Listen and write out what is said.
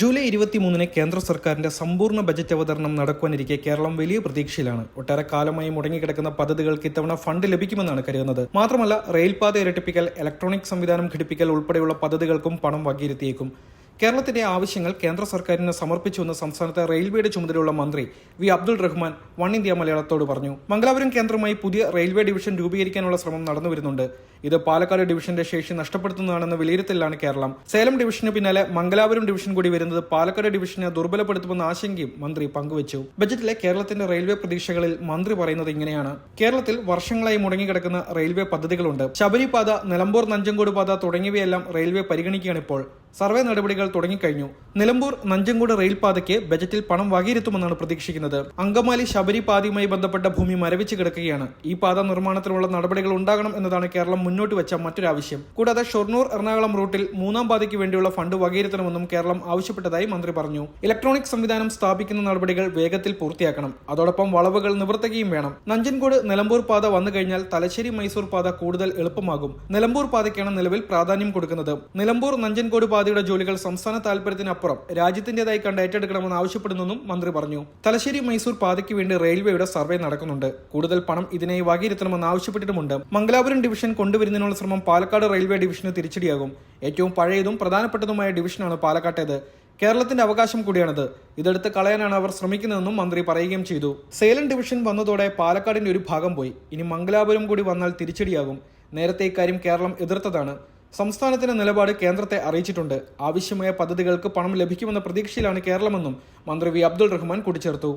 July ഇരുപത്തിമൂന്നിന് കേന്ദ്ര സർക്കാരിന്റെ സമ്പൂർണ ബജറ്റ് അവതരണം നടക്കുവാനിരിക്കെ കേരളം വലിയ പ്രതീക്ഷയിലാണ്. ഒട്ടേറെ കാലമായി മുടങ്ങിക്കിടക്കുന്ന പദ്ധതികൾക്ക് ഇത്തവണ ഫണ്ട് ലഭിക്കുമെന്നാണ് കരുതുന്നത്. മാത്രമല്ല റെയിൽപാത ഇരട്ടിപ്പിക്കൽ ഇലക്ട്രോണിക് സംവിധാനം ഘടിപ്പിക്കൽ ഉൾപ്പെടെയുള്ള പദ്ധതികൾക്കും പണം വകയിരുത്തിയേക്കും. കേരളത്തിന്റെ ആവശ്യങ്ങൾ കേന്ദ്ര സർക്കാരിന് സമർപ്പിച്ചുവെന്ന് സംസ്ഥാനത്തെ റെയിൽവേയുടെ ചുമതലയുള്ള മന്ത്രി V Abdul Rahman one India മലയാളത്തോട് പറഞ്ഞു. മംഗലാപുരം കേന്ദ്രമായി പുതിയ റെയിൽവേ ഡിവിഷൻ രൂപീകരിക്കാനുള്ള ശ്രമം നടന്നു വരുന്നുണ്ട്. ഇത് പാലക്കാട് ഡിവിഷന്റെ ശേഷി നഷ്ടപ്പെടുത്തുന്നതാണെന്ന വിലയിരുത്തലാണ് കേരളം. സേലം ഡിവിഷന് പിന്നാലെ മംഗലാപുരം ഡിവിഷൻ കൂടി വരുന്നത് പാലക്കാട് ഡിവിഷനെ ദുർബലപ്പെടുത്തുമെന്ന ആശങ്കയും മന്ത്രി പങ്കുവച്ചു. ബജറ്റിലെ കേരളത്തിന്റെ റെയിൽവേ പ്രതീക്ഷകളിൽ മന്ത്രി പറയുന്നത് ഇങ്ങനെയാണ്. കേരളത്തിൽ വർഷങ്ങളായി മുടങ്ങിക്കിടക്കുന്ന റെയിൽവേ പദ്ധതികളുണ്ട്. ശബരിപാത നിലമ്പൂർ നഞ്ചങ്കോട് പാത തുടങ്ങിയവയെല്ലാം റെയിൽവേ പരിഗണിക്കുകയാണ് ഇപ്പോൾ. സർവേ നടപടികൾ തുടങ്ങിക്കഴിഞ്ഞു നിലമ്പൂർ നഞ്ചങ്കോട് റെയിൽപാതയ്ക്ക് ബജറ്റിൽ പണം വകയിരുത്തുമെന്നാണ് പ്രതീക്ഷിക്കുന്നത്. അങ്കമാലി ശബരി പാതയുമായി ബന്ധപ്പെട്ട ഭൂമി മരവിച്ച് കിടക്കുകയാണ്. ഈ പാത നിർമ്മാണത്തിനുള്ള നടപടികൾ ഉണ്ടാകണം എന്നതാണ് കേരളം മുന്നോട്ട് വെച്ച മറ്റൊരാവശ്യം കൂടാതെ ഷൊർണൂർ എറണാകുളം റൂട്ടിൽ മൂന്നാം പാതയ്ക്ക് വേണ്ടിയുള്ള ഫണ്ട് വകയിരുത്തണമെന്നും കേരളം ആവശ്യപ്പെട്ടതായി മന്ത്രി പറഞ്ഞു. ഇലക്ട്രോണിക് സംവിധാനം സ്ഥാപിക്കുന്ന നടപടികൾ വേഗത്തിൽ പൂർത്തിയാക്കണം. അതോടൊപ്പം വളവുകൾ നിവർത്തുകയും വേണം. നഞ്ചൻകോട് നിലമ്പൂർ പാത വന്നു കഴിഞ്ഞാൽ തലശ്ശേരി മൈസൂർ പാത കൂടുതൽ എളുപ്പമാകും. നിലമ്പൂർ പാതയ്ക്കാണ് നിലവിൽ പ്രാധാന്യം കൊടുക്കുന്നത്. നിലമ്പൂർ നഞ്ചൻകോട് പാതയുടെ ജോലികൾ സംസ്ഥാന താൽപര്യത്തിനപ്പുറം രാജ്യത്തിന്റേതായി കണ്ട് ഏറ്റെടുക്കണമെന്ന് ആവശ്യപ്പെടുന്നെന്നും മന്ത്രി പറഞ്ഞു. തലശ്ശേരി മൈസൂർ പാതയ്ക്ക് വേണ്ടി റെയിൽവേയുടെ സർവേ നടക്കുന്നുണ്ട്. കൂടുതൽ പണം ഇതിനായി വകയിരുത്തണമെന്ന് ആവശ്യപ്പെട്ടിട്ടുമുണ്ട്. മംഗലാപുരം ഡിവിഷൻ കൊണ്ടുവരുന്നതിനുള്ള ശ്രമം പാലക്കാട് റെയിൽവേ ഡിവിഷന് തിരിച്ചടിയാകും. ഏറ്റവും പഴയതും പ്രധാനപ്പെട്ടതുമായ ഡിവിഷനാണ് പാലക്കാട്ടേത്. കേരളത്തിന്റെ അവകാശം കൂടിയാണിത്. ഇതെടുത്ത് കളയാനാണ് അവർ ശ്രമിക്കുന്നതെന്നും മന്ത്രി പറയുകയും ചെയ്തു. സേലം ഡിവിഷൻ വന്നതോടെ പാലക്കാടിന്റെ ഒരു ഭാഗം പോയി. ഇനി മംഗലാപുരം കൂടി വന്നാൽ തിരിച്ചടിയാകും. നേരത്തെ ഇക്കാര്യം കേരളം എതിർത്തതാണ്. സംസ്ഥാനത്തിന്റെ നിലപാട് കേന്ദ്രത്തെ അറിയിച്ചിട്ടുണ്ട്. ആവശ്യമായ പദ്ധതികൾക്ക് പണം ലഭിക്കുമെന്ന പ്രതീക്ഷയിലാണ് കേരളമെന്നും മന്ത്രി വി അബ്ദുൾ റഹ്മാൻ കൂട്ടിച്ചേർത്തു.